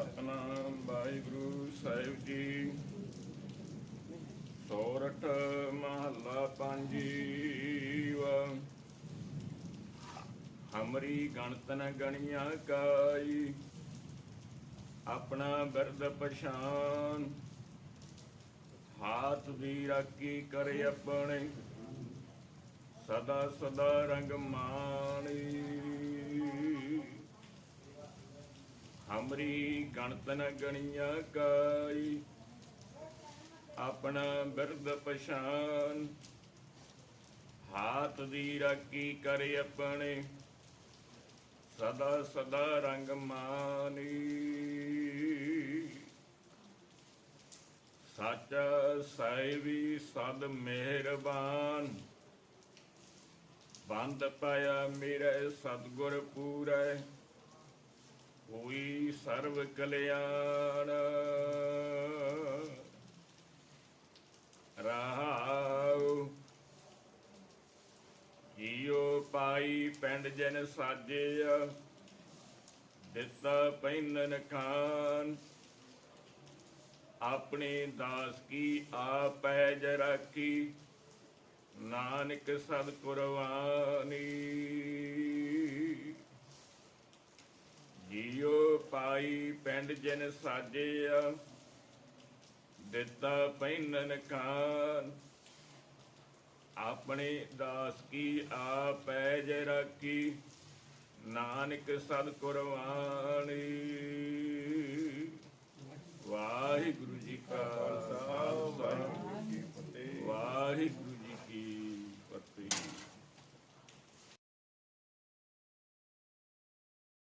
ਸਤਨਾਮ ਵਾਹਿਗੁਰੂ ਸਾਹਿਬ ਜੀ। ਸੋਰਠ ਮਹੱਲਾ ਪੰਜੀਵਾ। ਹਮਰੀ ਗਣਤ ਨ ਗਣੀਆਂ ਕਾਈ। ਆਪਣਾ ਬਿਰਦ ਪਛਾਨ। ਹਾਥ ਦੀ ਰਾਖੀ ਕਰੇ ਆਪਣੇ। ਸਦਾ ਸਦਾ ਰੰਗ ਮਾਣੀ। ਹਮਰੀ ਗਣਤ ਨ ਗਣੀਆਂ ਕਾਈ। ਆਪਣਾ ਬਿਰਦ ਪਛਾਨ। ਹਾਥ ਦੀ ਰਾਖੀ ਕਰੇ ਆਪਣੇ। ਸਦਾ ਸਦਾ ਰੰਗ ਮਾਨੀ। ਸੱਚ ਸਾਹਿਬੀ ਸਦ ਮਿਹਰਬਾਨ। ਬੰਦ ਪਾਇਆ ਮੇਰੇ ਸਤਗੁਰ ਪੂਰੈ। ਸਰਬ ਕਲਿਆਣ। ਰਹਾਉ ਜੀਉ ਪਾਈ ਪਿੰਡ ਜਨ ਸਾਜੇ ਦਿੱਤਾ ਪੈਨਨ ਖਾਨ। ਆਪਣੇ ਦਾਸ ਕੀ ਆਪੈ ਜਰਾਕੀ ਨਾਨਕ ਸਦ ਕੁਰਬਾਨੀ। ਜੀਉ ਪਾਈ ਪਿੰਡ ਜਿਨ ਸਾਜਿਆ ਦਿੱਤਾ ਪੈਨਨ ਖਾਨ। ਆਪਣੇ ਦਾਸ ਕੀ ਆਪੈ ਜੈ ਰਾਖੀ, ਨਾਨਕ ਸਦ ਕੁਰਬਾਨੀ। ਵਾਹਿਗੁਰੂ ਜੀ ਕਾ ਖਾਲਸਾ, ਵਾਹਿਗੁਰੂ